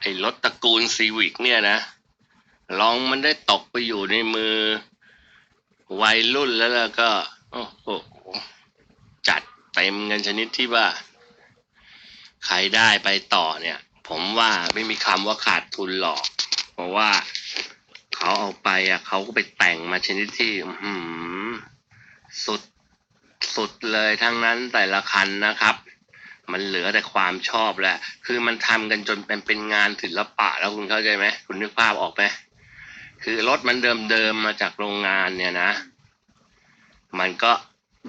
ไอ้รถตระกูลซีวิกเนี่ยนะ ลองมันได้ตกไปอยู่ในมือ วัยรุ่นแล้วแล้วก็ โอ้โห จัดเต็มกันชนิดที่ว่า ใครได้ไปต่อเนี่ย ผมว่าไม่มีคำว่าขาดทุนหรอก เพราะว่าเขาเอาไปอะ เขาก็ไปแต่งมาชนิดที่หือสุดสุดเลยทั้งนั้นแต่ละคันนะครับ มันเหลือแต่ความชอบแหละ คือมันทำกันจนเป็นเป็นงานศิลปะแล้วคุณเข้าใจไหมคุณนึกภาพออกไหมคือรถมันเดิมๆมาจากโรงงานเนี่ยนะ มันก็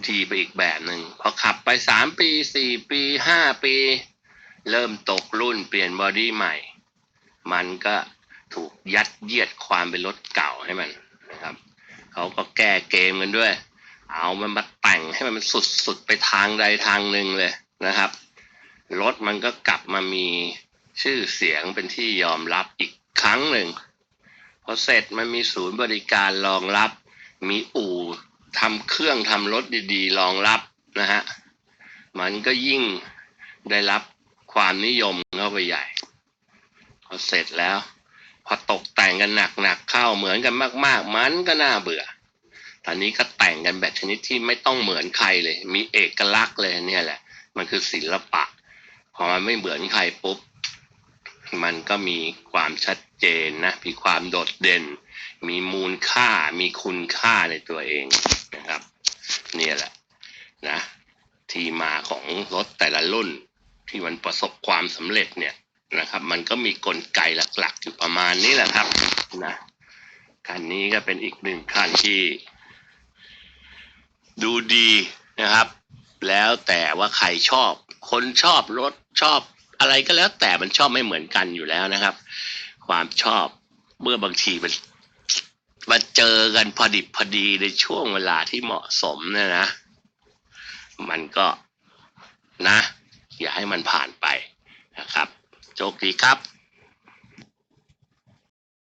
ดีไปอีกแบบหนึ่งพอขับไปสามปีสี่ปีห้าปี เริ่มตกรุ่นเปลี่ยนบอดี้ใหม่ มันก็ถูกยัดเยียดความเป็นรถเก่าให้มันนะครับเขาก็แก้เกมกันด้วย เอามันมาแต่งให้มันสุดๆไปทางใดทางหนึ่งเลยนะครับ รถมันก็กลับมามีชื่อเสียงเป็นที่ยอมรับอีกครั้งหนึ่งพอเสร็จมันมีศูนย์บริการรองรับ มีอู่ทำเครื่องทำรถดีๆรองรับนะฮะมันก็ยิ่งได้รับความนิยมเข้าไปใหญ่ พอเสร็จแล้ว พอตกแต่งกันหนักๆเข้าเหมือนกันมาก ๆ มันก็น่าเบื่อ ตอนนี้ก็แต่งกันแบบชนิดที่ไม่ต้องเหมือนใครเลย มีเอกลักษณ์เลยเนี่ยแหละ มันคือศิลปะ พอมันไม่เหมือนใครปุ๊บ มันก็มีความชัดเจนนะ มีความโดดเด่น มีมูลค่า มีคุณค่าในตัวเองนะครับเนี่ยแหละนะ ที่มาของรถแต่ละรุ่น ที่มันประสบความสำเร็จเนี่ยนะครับ มันก็มีกลไกหลักๆอยู่ประมาณนี้แหละครับนะคันนี้ก็เป็นอีกหนึ่งคันที่ ดูดีนะครับ แล้วแต่ว่าใครชอบ คนชอบรถ ชอบอะไรก็แล้วแต่มันชอบไม่เหมือนกันอยู่แล้วนะครับ ความชอบเมื่อบางทีมันมาเจอกันพอดิบพอดีในช่วงเวลาที่เหมาะสมเนี่ยนะ มันก็นะ อย่าให้มันผ่านไปนะครับโชคดีครับ